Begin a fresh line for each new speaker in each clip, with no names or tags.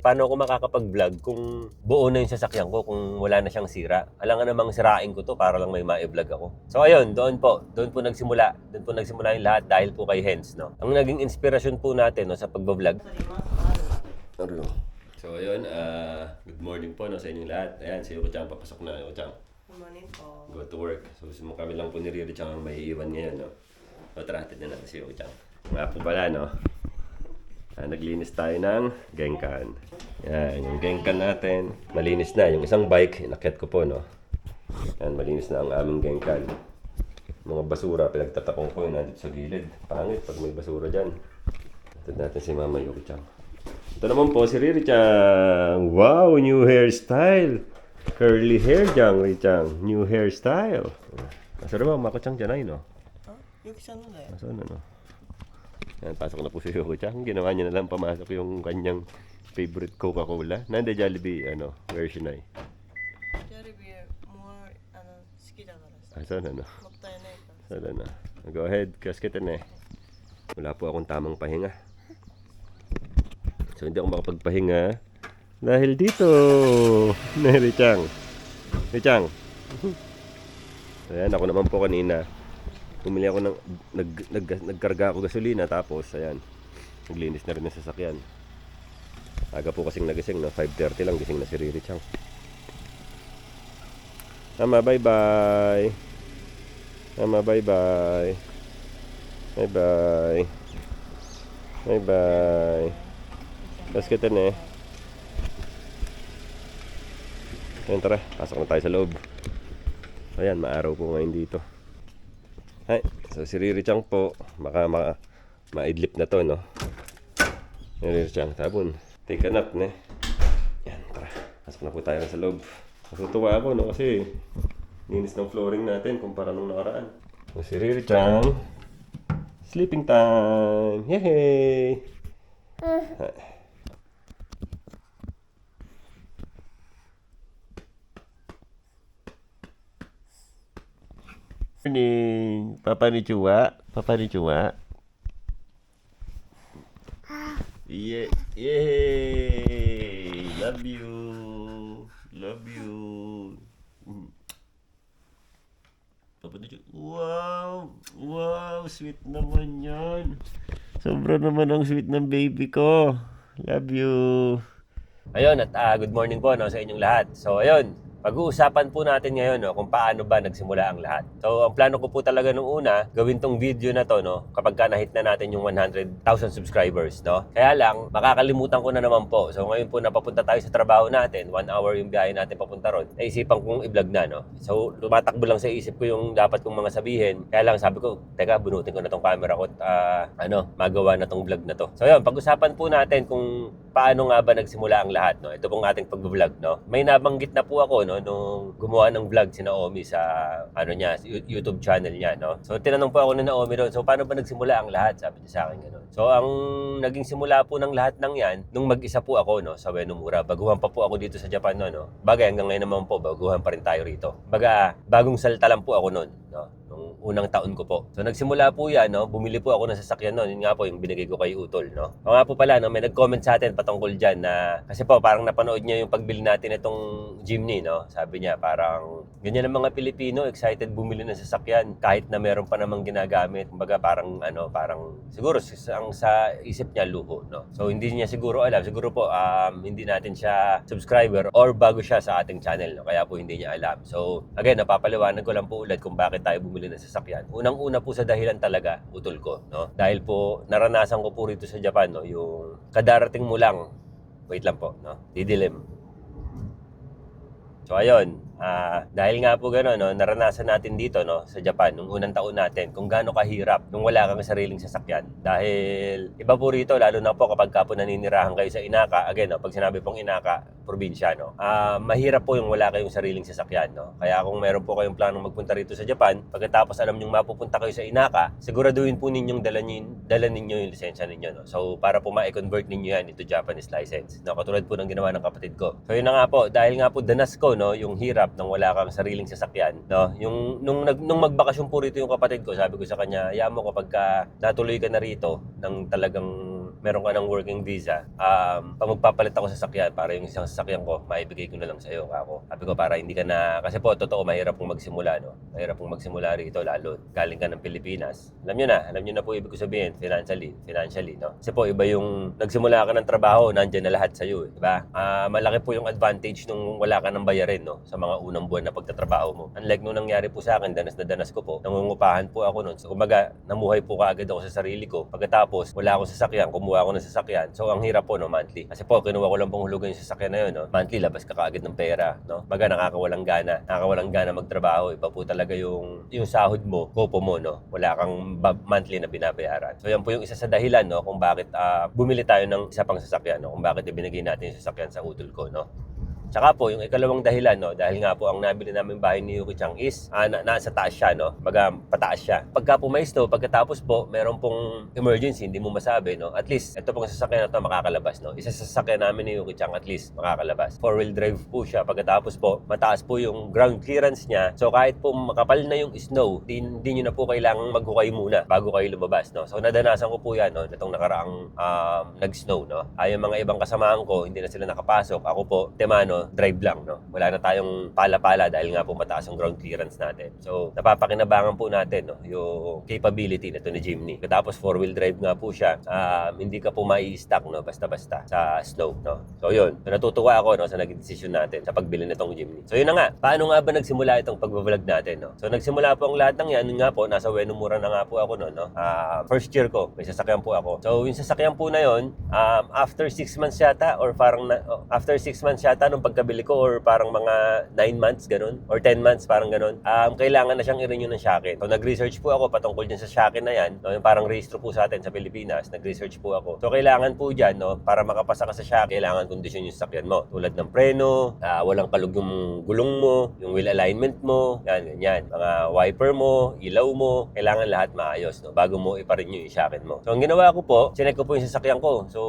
Paano ako makakapag-vlog kung buo na yung sasakyan ko, kung wala na siyang sira? Alam nga namang sirain ko to para lang may ma-vlog ako. So ayun, doon po, doon po nagsimula. Doon po nagsimula yung lahat dahil po kay Hens, no? Ang naging inspirasyon po natin no, sa pag-vlog. So ayun, ah, good morning po no, sa inyong lahat. Ayan, si Yuko-chan, papasok na Yuko-chan.
Kumanin po.
Go to work. So mo kami lang po ni Riri-chan ang may iwan ngayon, no? So tara, tignan natin si Yuko-chan. Nga po pala, no? Ah, naglinis tayo ng Genkan. Yan, yung Genkan natin. Malinis na. Yung isang bike, inakyat ko po, no? Yan, malinis na ang aming Genkan. Mga basura, pinagtatapong ko yun nandito sa gilid. Pangit pag may basura dyan. Ito natin si Mama Yuki-chan. Ito naman po si Riri-chan. Wow, new hairstyle. Curly hair dyan, Riri-chan. New hairstyle. Asa naman, Mako-chan dyan ay, no?
Ah, Yuki san no da yo.
Nasaan na, no? Yan, pasok na po si Yoko Chang. Ginawa niya na lang pamasok yung kanyang favorite Coca-Cola. Nanda Jollibee, ano, version ay.
Jollibee, more, ano, suki da Ah,
sana na. Sana na. Go ahead, kasketan eh. Wala po akong tamang pahinga. So, hindi ako makapagpahinga dahil dito, Neri Chang. Neri Chang. Ayan, ako naman po kanina. Pumili ako ng, nag, nag, nagkarga ako gasolina tapos, ayan, naglinis na rin ng sasakyan. Aga po kasing nagising, no? 5.30 lang gising na si Riri Chang. Tama, bye-bye. Tama, bye-bye. Bye-bye. Bye-bye. Na eh. Ayun, tara. Pasok na tayo sa loob. Ayan, maaraw po ngayon dito. Ay, so si Riri Chang po, baka ma maidlip na to, no? Riri Chang, tabon. Take a nap, ne? Yan, tara. Pasok na po tayo sa loob. Natutuwa ako, no? Kasi linis ng flooring natin kumpara nung nakaraan. So, si Riri Chang, sleeping time! Yay! Morning! Papa ni Chua? Papa ni Chua? Yeah. Yay! Love you! Love you! Papa ni Chua? Wow! Wow! Sweet naman yan! Sobra naman ang sweet ng baby ko. Love you! Ayun, at ah, good morning po no, sa inyong lahat. So, ayun, pag-uusapan po natin ngayon no, kung paano ba nagsimula ang lahat. So, ang plano ko po talaga nung una, gawin tong video na to no, kapag ka na-hit na natin yung 100,000 subscribers. No? Kaya lang, makakalimutan ko na naman po. So, ngayon po napapunta tayo sa trabaho natin, one hour yung biyahe natin papunta ron. Naisipan kong i-vlog na. No? So, lumatakbo lang sa isip ko yung dapat kong mga sabihin. Kaya lang sabi ko, teka, bunutin ko na tong camera ko at ah, ano, magawa na tong vlog na to. So, yun, pag-usapan po natin kung paano nga ba nagsimula ang lahat. No? Ito pong ating pag-vlog. No? May nabanggit na po ako no, nung gumawa ng vlog si Naomi sa ano niya, YouTube channel niya. No? So, tinanong po ako ni Naomi doon, so paano ba nagsimula ang lahat? Sabi niya sa akin gano'n. So, ang naging simula po ng lahat ng yan, nung mag-isa po ako no, sa Uenomura. Baguhan pa po ako dito sa Japan no, no. Bagay hanggang ngayon naman po, baguhan pa rin tayo rito. Baga, bagong salta lang po ako noon. Unang taon ko po. So nagsimula po yan, no? bumili po ako ng sasakyan noon. Yun nga po yung binigay ko kay Utol. No? O nga po pala, no? may nag-comment sa atin patungkol dyan na kasi po parang napanood niya yung pagbili natin itong Jimny. No? Sabi niya parang ganyan ang mga Pilipino, excited bumili ng sasakyan kahit na meron pa namang ginagamit. Kumbaga parang ano, parang siguro ang sa isip niya luho. No? So hindi niya siguro alam. Siguro po um, hindi natin siya subscriber or bago siya sa ating channel. No? Kaya po hindi niya alam. So again, napapaliwanag ko lang po ulit kung bakit tayo bumili ng sasakyan. Unang-una po sa dahilan talaga, utol ko. No? Dahil po naranasan ko po rito sa Japan no? yung kadarating mo lang. Wait lang po. No? Didilim. So ayun, ah, dahil nga po gano'n, no, naranasan natin dito no, sa Japan, nung unang taon natin, kung gaano kahirap nung wala kang sariling sasakyan. Dahil iba po rito, lalo na po kapag ka po naninirahan kayo sa Inaka, again, no, pag sinabi pong Inaka, probinsya, no, ah, mahirap po yung wala kayong sariling sasakyan. No? Kaya kung meron po kayong planong magpunta rito sa Japan, pagkatapos alam nyong mapupunta kayo sa Inaka, siguraduhin po ninyong dala, ninyo, dala ninyo yung lisensya ninyo. No? So para po ma-convert ninyo yan into Japanese license. No? Katulad po ng ginawa ng kapatid ko. So yun na nga po, dahil nga po danas ko, no, yung hirap nang wala kang sariling sasakyan, no, yung nung nag nung magbakasyon po rito yung kapatid ko, sabi ko sa kanya, "Ya mo kapag ka natuloy ka na rito ng talagang meron ka ng working visa, um, pag magpapalit ako sa sasakyan, para yung isang sasakyan ko, maibigay ko na lang sa'yo, ako. Sabi ko, para hindi ka na, kasi po, totoo, mahirap pong magsimula, no? Mahirap pong magsimula rito, lalo, galing ka ng Pilipinas. Alam nyo na, alam nyo na po ibig ko sabihin, financially, financially, no? Kasi po, iba yung, nagsimula ka ng trabaho, nandyan na lahat sa'yo, eh, di ba? Ah, malaki po yung advantage nung wala ka ng bayarin, no? Sa mga unang buwan na pagtatrabaho mo. Unlike nung nangyari po sa akin, danas na danas ko po, nangungupahan po ako noon. So, kumbaga, namuhay po kaagad ako sa sarili ko. Pagkatapos, wala akong sasakyan, kumuha ako ng sasakyan. So, ang hirap po, no, monthly. Kasi po, kinuha ko lang pong hulugan yung sasakyan na yun, no? Monthly, labas ka kaagad ng pera, no? Baga, nakakawalang gana. Nakakawalang gana magtrabaho. Iba po talaga yung, yung sahod mo, kopo mo, no? Wala kang monthly na binabayaran. So, yan po yung isa sa dahilan, no? Kung bakit ah, bumili tayo ng isa pang sasakyan, no? Kung bakit ibinigay natin yung sasakyan sa utol ko, no? Tsaka po, yung ikalawang dahilan, no, dahil nga po ang nabili namin bahay ni Yuki Chang is ah, na, nasa taas siya, no? Baga, pataas siya. Pagka po may snow, pagkatapos po, meron pong emergency, hindi mo masabi, no? At least, ito pong sasakyan na to makakalabas, no? Isa sa sasakyan namin ni Yuki Chang, at least, makakalabas. Four-wheel drive po siya. Pagkatapos po, mataas po yung ground clearance niya. So, kahit po makapal na yung snow, di, di nyo na po kailangang maghukay muna bago kayo lumabas, no? So, nadanasan ko po yan, no? Itong nakaraang um, nag-snow, no? Ay, yung mga ibang kasamahan ko, hindi na sila nakapasok. Ako po, temano, drive lang, no? Wala na tayong pala-pala dahil nga po mataas ang ground clearance natin. So, napapakinabangan po natin, no? Yung capability nito ni Jimny. Tapos, four-wheel drive nga po siya. Um, hindi ka po mai-stack, no? Basta-basta sa snow, no? So, yun. So, natutuwa ako, no? Sa naging decision natin sa pagbili nitong Jimny. So, yun na nga. Paano nga ba nagsimula itong pagbablog natin, no? So, nagsimula po ang lahat ng yan. Nga po, nasa Wenumura na nga po ako, no? no? Ah, first year ko, may sasakyan po ako. So, yung sasakyan po na yun, um, after 6 months yata, or parang, na, oh, after 6 months yata nung pagkabili ko, or parang mga 9 months, ganun, or 10 months, parang ganun, um, kailangan na siyang i-renew ng shakin. So, nag-research po ako patungkol dyan sa shakin na yan, no? yung parang rehistro po sa atin sa Pilipinas, nag-research po ako. So, kailangan po dyan, no? para makapasa ka sa shakin, kailangan kondisyon yung sasakyan mo. Tulad ng preno, ah, walang kalug yung gulong mo, yung wheel alignment mo, yan, ganyan. Mga wiper mo, ilaw mo, kailangan lahat maayos, no? bago mo ipa-renew yung shakin mo. So, ang ginawa ko po, sinek ko po yung sasakyan ko. So,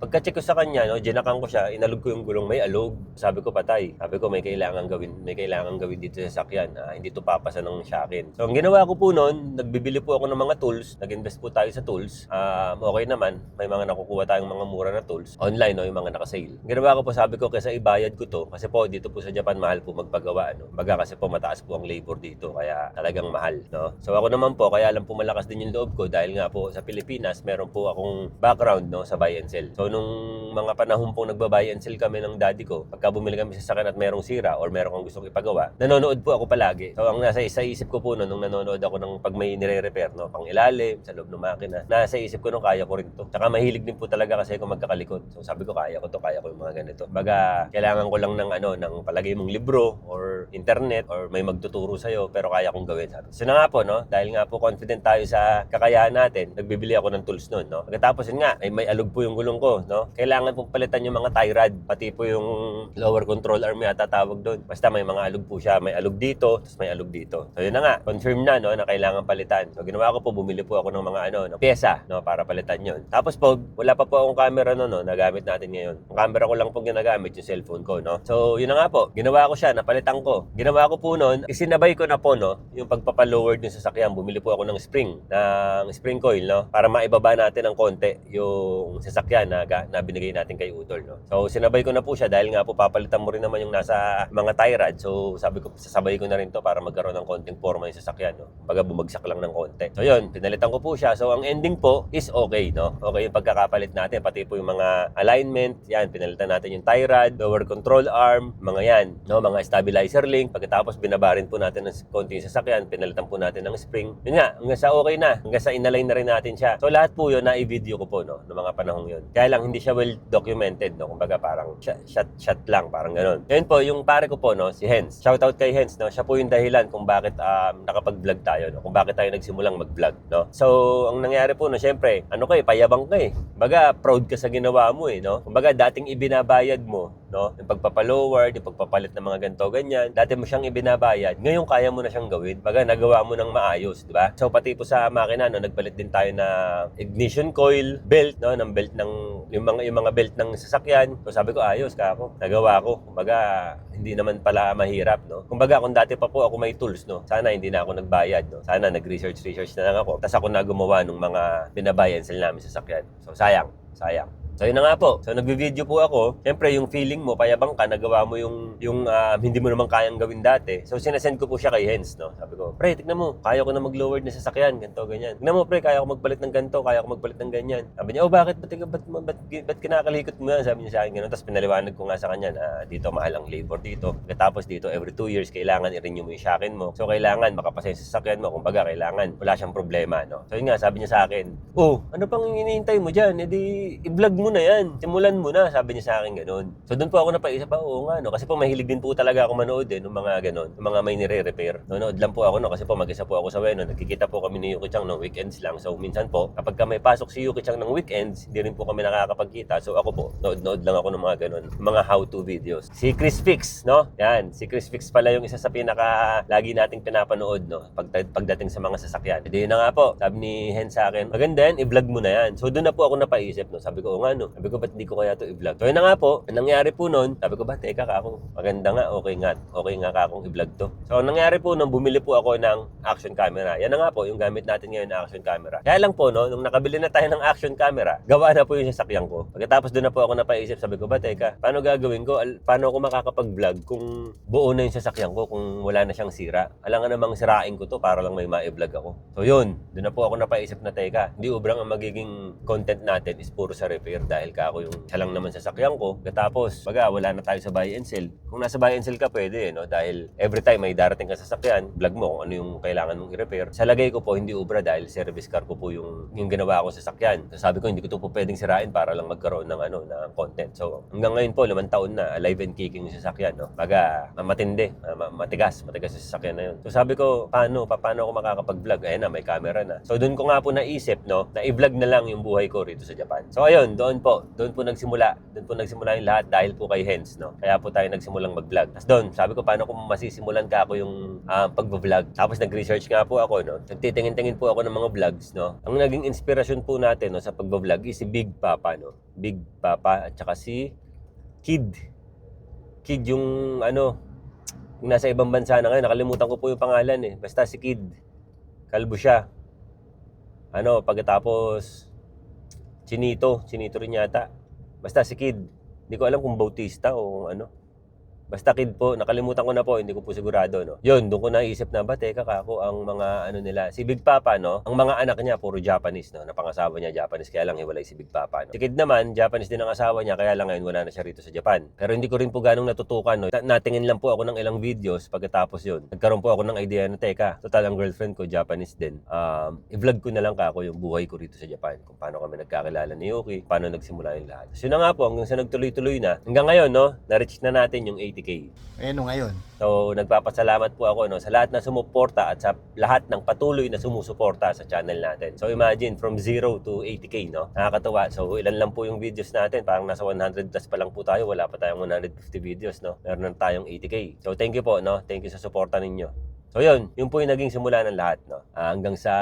pagka-check ko sa kanya, no, ginakan ko siya, inalog ko yung gulong, may alog. Sabi ko, patay. Sabi ko, may kailangan gawin, may kailangan gawin dito sa sasakyan. Ah, hindi to papasa ng shakin. So, ang ginawa ko po noon, nagbibili po ako ng mga tools, nag-invest po tayo sa tools. Um, okay naman, may mga nakukuha tayong mga mura na tools. Online, no, yung mga naka-sale. Ginawa ko po, sabi ko, kaysa ibayad ko to, kasi po, dito po sa Japan, mahal po magpagawa. No? Baga kasi po, mataas po ang labor dito, kaya talagang mahal. No? So, ako naman po, kaya lang po malakas din yung loob ko dahil nga po sa Pilipinas, meron po akong background no, sa buy and sell. So, nung mga panahon pong nagba-buy and sell kami ng daddy ko, pagka bumili kami sa sakyan at merong sira or meron kang gustong ipagawa, nanonood po ako palagi. So, ang nasa isa isip ko po noon, nung nanonood ako ng pag may nire-repair, no, pang ilalim, sa loob ng makina, nasa isip ko nung kaya ko rin to. Tsaka mahilig din po talaga kasi ako magkakalikot. So, sabi ko, kaya ko to, kaya ko yung mga ganito. Baga, kailangan ko lang ng ano, ng palagay mong libro or internet or may magtuturo sa'yo, pero kaya kong gawin. Sabi. So, na nga po, no, dahil nga po confident tayo sa kakayahan natin, nagbibili ako ng tools noon, no. Pagkatapos yun nga, ay may alog po yung gulong ko, no. Kailangan pong palitan yung mga tie rod, pati po yung lower control arm yata tawag doon. Basta may mga alog po siya, may alog dito, tapos may alog dito. So, yun na nga, confirm na, no, na kailangan palitan. So, ginawa ko po, bumili po ako ng mga ano, no, pyesa, no, para palitan yun. Tapos po, wala pa po akong camera no, no, nagamit natin ngayon. Ang camera ko lang po ginagamit, yung cellphone ko, no. So, yun na nga po, ginawa ko siya, napalitan ko. Ginawa ko po noon, isinabay ko na po, no, yung pagpapalowered yung sasakyan. Bumili po ako ng spring, ng spring coil, no, para maibaba natin ng konti yung sasakyan na, na binigay natin kay Utol, no. So, sinabay ko na po siya dahil nga po papalitan mo rin naman yung nasa mga tie rod. So, sabi ko, sasabay ko na rin to para magkaroon ng konting forma yung sasakyan, no. Baga bumagsak lang ng konti. So, yun, pinalitan ko po siya. So, ang ending po is okay, no. Okay yung pagkakapalit natin, pati po yung mga alignment, yan, pinalitan natin yung tie rod, lower control arm, mga yan, no, mga stabilizer link. Pagkatapos, binabarin po natin ng konti yung sasakyan, pinalitan po natin ng spring. Yun nga, hanggang sa okay na, hanggang sa inalign na rin natin siya. So, lahat po yun, na-video ko po, no, ng mga panahong yun. Kaya lang, hindi siya well documented, no, kumbaga parang shot, shot, lang, parang ganun. Yun po, yung pare ko po, no, si Hens. Shoutout kay Hens, no, siya po yung dahilan kung bakit um, nakapag-vlog tayo, no, kung bakit tayo nagsimulang mag-vlog, no. So, ang nangyari po, no, syempre, ano ka eh, payabang ka eh. Baga, proud ka sa ginawa mo eh, no. Kumbaga, dating ibinabayad mo, no? Yung pagpapalower, yung pagpapalit ng mga ganto ganyan. Dati mo siyang ibinabayad, ngayon kaya mo na siyang gawin. Baga nagawa mo ng maayos, di ba? So pati po sa makina, no, nagpalit din tayo na ignition coil, belt, no, ng belt ng yung mga yung mga belt ng sasakyan. So sabi ko ayos ka ako. Nagawa ko. Kumbaga hindi naman pala mahirap, no. Kumbaga kung dati pa po ako may tools, no. Sana hindi na ako nagbayad, no. Sana nag-research research na lang ako. Tapos ako na gumawa ng mga binabayan sila namin sa sasakyan. So sayang, sayang. So yun na nga po. So nagvi-video po ako. Siyempre yung feeling mo, payabang ka, nagawa mo yung, yung ah, hindi mo naman kayang gawin dati. So sinasend ko po siya kay Hens, no? Sabi ko, pre, tignan mo, kaya ko na mag-lowered na sasakyan, ganito, ganyan. Tignan mo, pre, kaya ko magpalit ng ganito, kaya ko magpalit ng ganyan. Sabi niya, oh, bakit, ba't, ba't, ba't, ba't, kinakalikot mo yan? Sabi niya sa akin, ganun. Tapos pinaliwanag ko nga sa kanya na dito mahal ang labor dito. Tapos dito, every two years, kailangan i-renew mo yung shakin mo. So kailangan makapasa yung sasakyan mo. Kumbaga, kailangan wala siyang problema, no? So yun nga, sabi niya sa akin, oh, ano pang hinihintay mo dyan? E di, i-vlog mo na yan. Simulan mo na, sabi niya sa akin ganun. So doon po ako napaisip, pa, oo nga, no? Kasi po mahilig din po talaga ako manood eh, ng mga ganun, ng mga may nire-repair. Nonood lang po ako, no? Kasi po mag-isa po ako sa Weno, nagkikita po kami ni Yuki Chang no weekends lang. So minsan po, kapag ka may pasok si Yuki Chang ng weekends, hindi rin po kami nakakapagkita. So ako po, nood-nood lang ako ng mga ganun, mga how-to videos. Si Chris Fix, no? Yan, si Chris Fix pala yung isa sa pinaka lagi nating pinapanood, no? Pag, pagdating sa mga sasakyan. Hindi na nga po, sabi ni Hen sa akin, maganda yan, i-vlog mo na yan. So doon na po ako napaisip, no? Sabi ko, nga, no? Sabi ko, ba't di ko kaya to i-vlog? So yun na nga po, ang nangyari po noon, sabi ko ba, teka ka ako, maganda nga, okay nga, okay nga ka akong i-vlog to. So ang nangyari po noon, bumili po ako ng action camera. Yan na nga po, yung gamit natin ngayon na action camera. Kaya lang po, no, nung nakabili na tayo ng action camera, gawa na po yung sasakyan ko. Pagkatapos doon na po ako napaisip, sabi ko ba, teka, paano gagawin ko? Paano ako makakapag-vlog kung buo na yung sasakyan ko, kung wala na siyang sira? Alam nga namang sirain ko to para lang may ma-vlog ako. So yun, doon na po ako napaisip na, teka, hindi ubrang ang magiging content natin is puro sa repair dahil ka ako yung siya lang naman sasakyan ko. Katapos, baga, wala na tayo sa buy and sell. Kung nasa buy and sell ka, pwede, no? Dahil every time may darating ka sa sasakyan, vlog mo kung ano yung kailangan mong i-repair. Sa lagay ko po, hindi ubra dahil service car ko po yung, yung ginawa ko sa sasakyan. So sabi ko, hindi ko to po pwedeng sirain para lang magkaroon ng ano, ng content. So hanggang ngayon po, limang taon na, alive and kicking yung sasakyan, no? Baga, matindi, ma- matigas, matigas yung sasakyan na yun. So sabi ko, paano, pa, paano ako makakapag-vlog? Ayun na, may camera na. So doon ko nga po naisip, no, na i-vlog na lang yung buhay ko rito sa Japan. So ayun, doon po, doon po nagsimula. Doon po nagsimula yung lahat dahil po kay Hens, no? Kaya po tayo nagsimulang mag-vlog. Tapos doon, sabi ko, paano kung masisimulan ka ako yung ah, pag-vlog? Tapos nag-research nga po ako, no? Nagtitingin-tingin po ako ng mga vlogs, no? Ang naging inspirasyon po natin, no, sa pag-vlog is si Big Papa, no? Big Papa at saka si Kid. Kid yung, ano, yung nasa ibang bansa na ngayon. Nakalimutan ko po yung pangalan, eh. Basta si Kid. Kalbo siya. Ano, pagkatapos, Chinito. Chinito rin yata. Basta si Kid. Hindi ko alam kung Bautista o ano. Basta Kid po, nakalimutan ko na po, hindi ko po sigurado, no. Yun, doon ko naisip na, ba, teka kako, ang mga ano nila, si Big Papa, no, ang mga anak niya, puro Japanese, no, napangasawa niya Japanese, kaya lang hiwalay si Big Papa, no. Si Kid naman, Japanese din ang asawa niya, kaya lang ngayon wala na siya rito sa Japan. Pero hindi ko rin po ganong natutukan, no. Natingin lang po ako ng ilang videos, pagkatapos yun, nagkaroon po ako ng idea na, teka, total ang girlfriend ko, Japanese din. Um, i-vlog ko na lang kako yung buhay ko rito sa Japan, kung paano kami nagkakilala ni Yuki, paano nagsimula yung lahat. So yun na nga po, hanggang sa nagtuloy-tuloy na, hanggang ngayon, no, na-reach na natin yung 80k.
Eh, ano ngayon?
So, nagpapasalamat po ako no, sa lahat na sumuporta at sa lahat ng patuloy na sumusuporta sa channel natin. So, imagine, from 0 to 80k, no? Nakakatuwa. So, ilan lang po yung videos natin. Parang nasa 100 plus pa lang po tayo. Wala pa tayong 150 videos, no? Meron na tayong 80k. So, thank you po, no? Thank you sa suporta ninyo. So yun, yun po yung naging simula ng lahat, no? Ah, hanggang sa,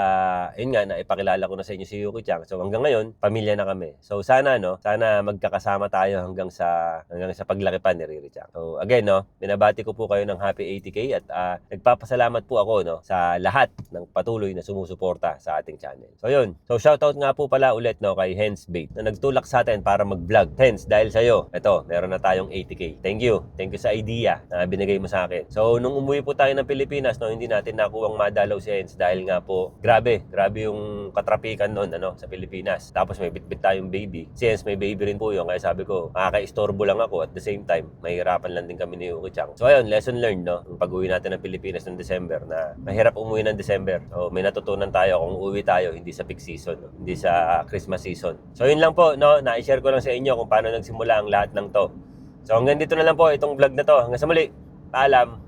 yun nga, na ipakilala ko na sa inyo si Yuki Chang. So hanggang ngayon, pamilya na kami. So sana, no? Sana magkakasama tayo hanggang sa, hanggang sa paglaki pa ni Riri Chang. So again, no? Binabati ko po kayo ng happy 80k at ah, nagpapasalamat po ako, no? Sa lahat ng patuloy na sumusuporta sa ating channel. So yun. So shoutout nga po pala ulit, no? Kay Hens Bait na nagtulak sa atin para mag-vlog. Hens, dahil sa'yo, ito, meron na tayong 80k. Thank you. Thank you sa idea na binigay mo sa akin. So nung umuwi po tayo ng Pilipinas, no, hindi natin nakuwang madalaw si Hens dahil nga po, grabe, grabe yung katrapikan noon ano, sa Pilipinas. Tapos may bitbit tayong baby. Si Hens may baby rin po yun, kaya sabi ko, makaka-istorbo lang ako at the same time, mahirapan lang din kami ni Yuki Chang. So ayun, lesson learned, no, yung pag-uwi natin ng Pilipinas ng December na mahirap umuwi ng December. So may natutunan tayo kung uwi tayo, hindi sa peak season, no, hindi sa Christmas season. So yun lang po, no, na-share ko lang sa inyo kung paano nagsimula ang lahat ng to. So hanggang dito na lang po itong vlog na to. Hanggang sa muli. Paalam.